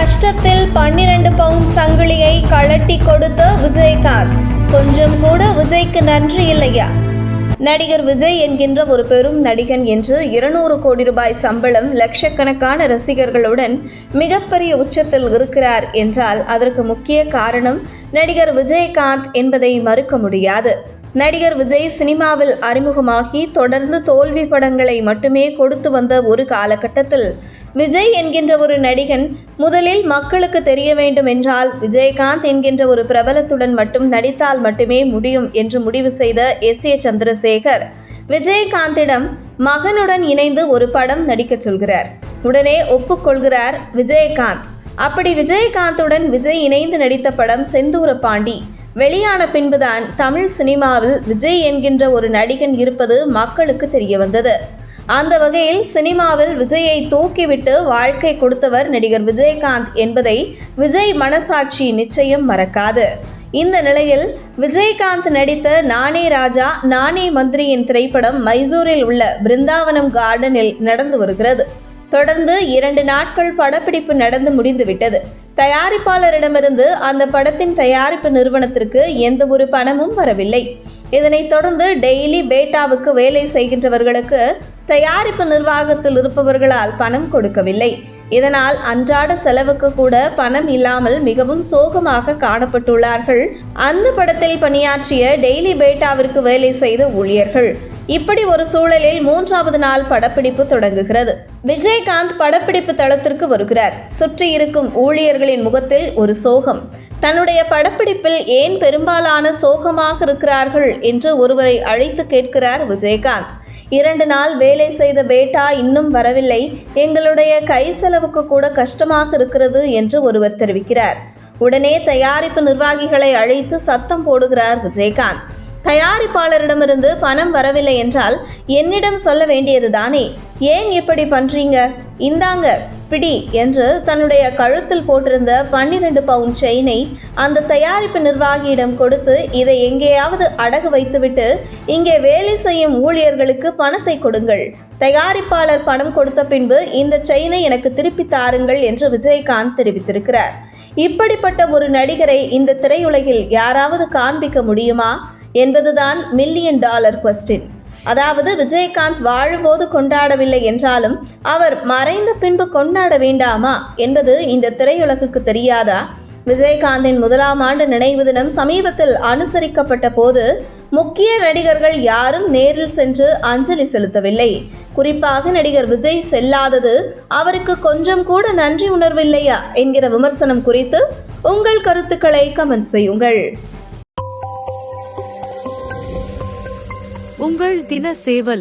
கஷ்டத்தில் பன்னிரண்டு பவுன் சங்கிலியை கழட்டி கொடுத்த விஜயகாந்த். கொஞ்சம் கூட விஜய்க்கு நன்றி இல்லையா? நடிகர் விஜய் என்கின்ற ஒரு பெரும் நடிகன் என்று இருநூறு கோடி ரூபாய் சம்பளம் லட்சக்கணக்கான ரசிகர்களுடன் மிகப்பெரிய உச்சத்தில் இருக்கிறார் என்றால் அதற்கு முக்கிய காரணம் நடிகர் விஜயகாந்த் என்பதை மறுக்க முடியாது. நடிகர் விஜய் சினிமாவில் அறிமுகமாகி தொடர்ந்து தோல்வி படங்களை மட்டுமே கொடுத்து வந்த ஒரு காலகட்டத்தில் விஜய் என்கின்ற ஒரு நடிகன் முதலில் மக்களுக்கு தெரிய வேண்டும் என்றால் விஜயகாந்த் என்கின்ற ஒரு பிரபலத்துடன் மட்டும் நடித்தால் மட்டுமே முடியும் என்று முடிவு செய்த எஸ் ஏ சந்திரசேகர். விஜயகாந்திடம் மகனுடன் இணைந்து ஒரு படம் நடிக்கச் சொல்கிறார். உடனே ஒப்புக்கொள்கிறார் விஜயகாந்த். அப்படி விஜயகாந்துடன் விஜய் இணைந்து நடித்த படம் செந்தூர பாண்டி வெளியான பின்புதான் தமிழ் சினிமாவில் விஜய் என்கின்ற ஒரு நடிகன் இருப்பது மக்களுக்கு தெரிய வந்தது அந்த வகையில் சினிமாவில் விஜயை தூக்கிவிட்டு வாழ்க்கை கொடுத்தவர் நடிகர் விஜயகாந்த் என்பதை விஜய் மனசாட்சி நிச்சயம் மறக்காது. இந்த நிலையில் விஜயகாந்த் நடித்த நானே ராஜா நானே மந்திரியின் திரைப்படம் மைசூரில் உள்ள பிருந்தாவனம் கார்டனில் நடந்து வருகிறது. தொடர்ந்து இரண்டு நாட்கள் படப்பிடிப்பு நடந்து முடிந்துவிட்டது. தயாரிப்பாளரிடமிருந்து அந்த படத்தின் தயாரிப்பு நிறுவனத்திற்கு எந்த ஒரு பணமும் வரவில்லை. இதனைத் தொடர்ந்து டெய்லி பேட்டாவுக்கு வேலை செய்கின்றவர்களுக்கு தயாரிப்பு நிர்வாகத்தில் இருப்பவர்களால் பணம் கொடுக்கவில்லை. இதனால் அன்றாட செலவுக்கு கூட பணம் இல்லாமல் மிகவும் சோகமாக காணப்பட்டுள்ளார்கள். அந்த படத்தில் பணியாற்றிய டெய்லி பேட்டாவிற்கு வேலை செய்த ஊழியர்கள். இப்படி ஒரு சூழலில் மூன்றாவது நாள் படப்பிடிப்பு தொடங்குகிறது. விஜயகாந்த் படப்பிடிப்பு தளத்திற்கு வருகிறார். சுற்றி இருக்கும் ஊழியர்களின் முகத்தில் ஒரு சோகம். தன்னுடைய படப்பிடிப்பில் ஏன் பெரும்பாலான சோகமாக இருக்கிறார்கள் என்று ஒருவரை அழைத்து கேட்கிறார் விஜயகாந்த். இரண்டு நாள் வேலை செய்த பேட்டா இன்னும் வரவில்லை. எங்களுடைய கை செலவுக்கு கூட கஷ்டமாக இருக்கிறது என்று ஒருவர் தெரிவிக்கிறார். உடனே தயாரிப்பு நிர்வாகிகளை அழைத்து சத்தம் போடுகிறார் விஜயகாந்த். தயாரிப்பாளரிடமிருந்து பணம் வரவில்லை என்றால் என்னிடம் சொல்ல வேண்டியது தானே ஏன் இப்படி பண்றீங்க? இந்தாங்க பிடி என்று தன்னுடைய கழுத்தில் போட்டிருந்த பன்னிரண்டு பவுண்ட் செயினை அந்த தயாரிப்பு நிர்வாகியிடம் கொடுத்து இதை எங்கேயாவது அடகு வைத்துவிட்டு இங்கே வேலை செய்யும் ஊழியர்களுக்கு பணத்தை கொடுங்கள். தயாரிப்பாளர் பணம் கொடுத்த பின்பு இந்த செயினை எனக்கு திருப்பி தாருங்கள் என்று விஜயகாந்த் தெரிவித்திருக்கிறார். இப்படிப்பட்ட ஒரு நடிகரை இந்த திரையுலகில் யாராவது காண்பிக்க முடியுமா? என்பதுதான் மில்லியன் டாலர் கொஸ்டின் அதாவது விஜயகாந்த் வாழும்போது கொண்டாடவில்லை என்றாலும் அவர் மறைந்த பின்பு கொண்டாட வேண்டாமா என்பது இந்த திரையுலகுக்கு தெரியாதா? விஜயகாந்தின் முதலாம் ஆண்டு நினைவு தினம் சமீபத்தில் அனுசரிக்கப்பட்ட போது முக்கிய நடிகர்கள் யாரும் நேரில் சென்று அஞ்சலி செலுத்தவில்லை. குறிப்பாக நடிகர் விஜய் செல்லாதது அவருக்கு கொஞ்சம் கூட நன்றி உணர்வில்லையா என்கிற விமர்சனம் குறித்து உங்கள் கருத்துக்களை கமெண்ட் செய்யுங்கள். உங்கள் தின சேவல்.